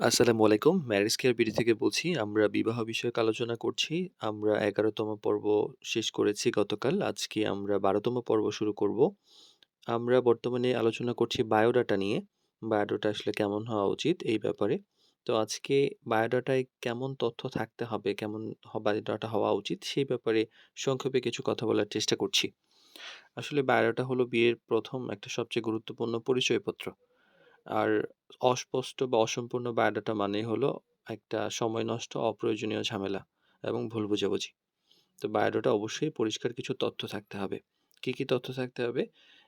আসসালামু আলাইকুম। Marriage care BD থেকে বলছি। আমরা বিবাহ বিষয়ক আলোচনা করছি। আমরা এগারোতম পর্ব শেষ করেছি গতকাল। আজকে আমরা বারোতম পর্ব শুরু করব। আমরা বর্তমানে আলোচনা করছি বায়োডাটা নিয়ে। বায়োডাটা আসলে কেমন হওয়া উচিত এই ব্যাপারে। তো আজকে বায়োডাটায় কেমন তথ্য থাকতে হবে, কেমন বায়োডাটা হওয়া উচিত সেই ব্যাপারে সংক্ষেপে কিছু কথা বলার চেষ্টা করছি। আসলে বায়োডাটা হলো বিয়ের প্রথম একটা সবচেয়ে গুরুত্বপূর্ণ পরিচয়পত্র। আর অস্পষ্ট বা অসম্পূর্ণ বায়োডাটা মানেই হলো একটা সময় নষ্ট, অপ্রয়োজনীয় ঝামেলা এবং ভুল বোঝাবুঝি। তো বায়োডাটা অবশ্যই পরিষ্কার কিছু তথ্য থাকতে হবে। কী, কী তথ্য থাকতে হবে?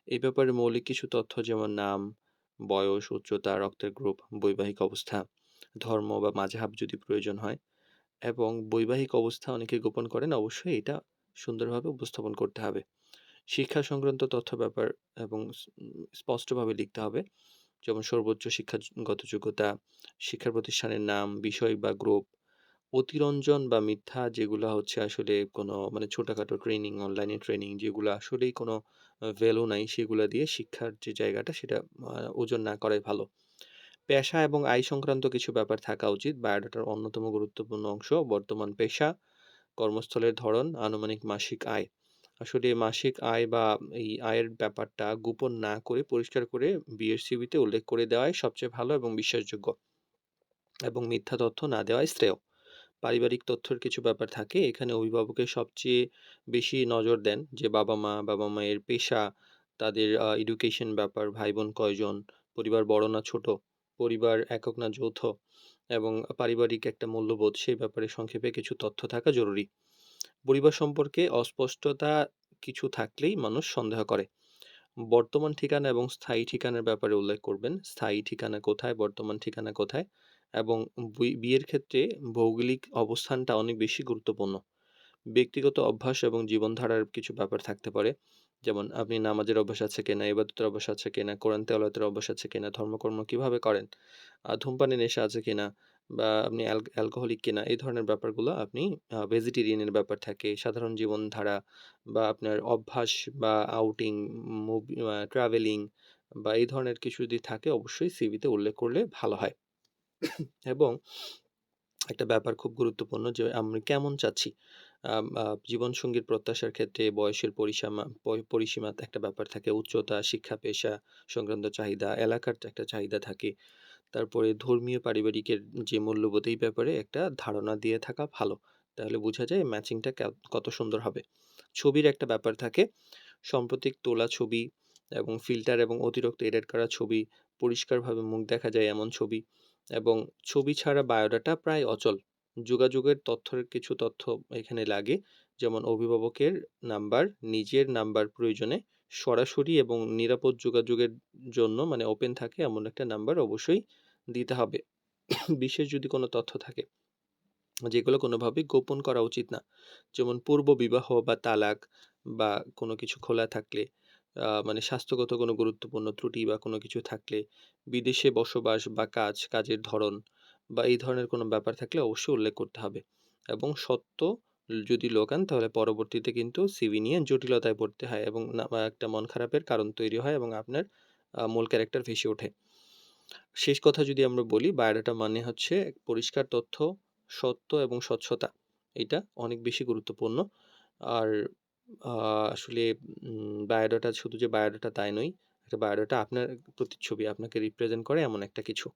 এই ব্যাপারে মৌলিক কিছু তথ্য যেমন নাম, বয়স, উচ্চতা, রক্তের গ্রুপ, বৈবাহিক অবস্থা, ধর্ম বা মাযহাব যদি প্রয়োজন হয় এবং বৈবাহিক অবস্থা অনেকে গোপন করেন, অবশ্যই এটা সুন্দরভাবে উপস্থাপন করতে হবে। শিক্ষা সংক্রান্ত তথ্য ব্যাপার এবং স্পষ্টভাবে লিখতে হবে। যেমন সর্বোচ্চ শিক্ষাগত যোগ্যতা, শিক্ষা প্রতিষ্ঠানের নাম, বিষয় বা গ্রুপ, অতিরঞ্জন বা মিথ্যা যেগুলো হচ্ছে আসলে কোনো মানে ছোটখাটো ট্রেনিং, অনলাইনে ট্রেনিং যেগুলো আসলেই কোনো ভ্যালু নাই সেগুলা দিয়ে শিক্ষার যে জায়গাটা সেটা ওজন না করাই ভালো। পেশা এবং আয় সংক্রান্ত কিছু ব্যাপার থাকা উচিত। বায়োডাটার অন্যতম গুরুত্বপূর্ণ অংশ বর্তমান পেশা, কর্মস্থলের ধরন, আনুমানিক মাসিক আয়। আসলে মাসিক আয় বা এই আয়ের ব্যাপারটা গোপন না করে পরিষ্কার করে বিয়ের সিভিতে উল্লেখ করে দেওয়াই সবচেয়ে ভালো এবং বিশ্বাসযোগ্য। এবং মিথ্যা তথ্য না দেওয়াই শ্রেয়। পারিবারিক তথ্যের কিছু ব্যাপার থাকে। এখানে অভিভাবকের সবচেয়ে বেশি নজর দেন যে বাবা-মা, বাবা-মায়ের পেশা, তাদের এডুকেশন ব্যাপার, ভাই-বোন কয়জন, পরিবার বড় না ছোট, পরিবার একক না যৌথ এবং পারিবারিক একটা মূল্যবোধ সেই ব্যাপারে সংক্ষেপে কিছু তথ্য থাকা জরুরি। পরিবার সম্পর্কে অস্পষ্টতা কিছু থাকলেই মানুষ সন্দেহ করে। বর্তমান ঠিকানা এবং স্থায়ী ঠিকানার ব্যাপারে উল্লেখ করবেন। স্থায়ী ঠিকানা কোথায়, বর্তমান ঠিকানা কোথায় এবং বিয়ের ক্ষেত্রে ভৌগোলিক অবস্থানটা অনেক বেশি গুরুত্বপূর্ণ। ব্যক্তিগত অভ্যাস এবং জীবনধারার কিছু ব্যাপার থাকতে পারে। যেমন আপনি নামাজের অভ্যাস আছে কিনা, ইবাদতের অভ্যাস আছে কিনা, কোরআন তেলাওয়াতের অভ্যাস আছে কিনা, ধর্মকর্ম কীভাবে করেন, আ ধূমপানের নেশা আছে কিনা বা আপনি অ্যাল অ্যালকোহলিক কিনা এই ধরনের ব্যাপারগুলো আপনি ভেজিটেরিয়ানের ব্যাপার থাকে, সাধারণ জীবনধারা বা আপনার অভ্যাস বা আউটিং, মুভি ট্রাভেলিং বা এই ধরনের কিছু যদি থাকে অবশ্যই সিভিতে উল্লেখ করলে ভালো হয়। এবং একটা ব্যাপার খুব গুরুত্বপূর্ণ যে আমি কেমন চাচ্ছি। জীবনসঙ্গীর প্রত্যাশার ক্ষেত্রে বয়সের পরিসীমা পরি পরিসীমার একটা ব্যাপার থাকে। উচ্চতা, শিক্ষা, পেশা সংক্রান্ত চাহিদা, এলাকার একটা চাহিদা থাকে। তারপরে ধর্মীয় পারিবারিকের যে মূল্যবোধ এই ব্যাপারে একটা ধারণা দিয়ে থাকা ভালো। তাহলে বোঝা যায় ম্যাচিংটা কত সুন্দর হবে। ছবির একটা ব্যাপার থাকে। সাম্প্রতিক তোলা ছবি এবং ফিল্টার এবং অতিরিক্ত এডিট করা ছবি, পরিষ্কারভাবে মুখ দেখা যায় এমন ছবি এবং ছবি ছাড়া বায়োডাটা প্রায় অচল। যোগাযোগের তথ্যের কিছু তথ্য এখানে লাগে। যেমন অভিভাবকের নাম্বার, নিজের নাম্বার প্রয়োজনে সরাসরি এবং নিরাপদ যোগাযোগের জন্য মানে ওপেন থাকে এমন একটা নাম্বার অবশ্যই দিতে হবে। বিশেষ যদি কোনো তথ্য থাকে। যেগুলো কোনোভাবেই গোপন করা উচিত না। যেমন পূর্ব বিবাহ বা তালাক বা কোনো কিছু খোলা থাকলে, মানে স্বাস্থ্যগত কোনো গুরুত্বপূর্ণ ত্রুটি বা কোনো কিছু থাকলে, বিদেশে বসবাস বা কাজ, কাজের ধরন বা এই ধরনের কোনো ব্যাপার থাকলে অবশ্যই উল্লেখ করতে হবে। এবং সত্য যদি লোকান তাহলে পরবর্তীতে কিন্তু সিভি নিয়ে জটিলতায় পড়তে হয় এবং একটা মন খারাপের কারণ তৈরি হয় এবং আপনার মূল ক্যারেক্টার ভেসে ওঠে। শেষ কথা যদি আমরা বলি বায়োডাটা মানে হচ্ছে পরিষ্কার তথ্য, সত্য এবং স্বচ্ছতা। এটা অনেক বেশি গুরুত্বপূর্ণ। আর আসলে বায়োডাটা শুধু যে বায়োডাটা তাই নয়। একটা বায়োডাটা আপনার প্রতিচ্ছবি, আপনাকে রিপ্রেজেন্ট করে এমন একটা কিছু।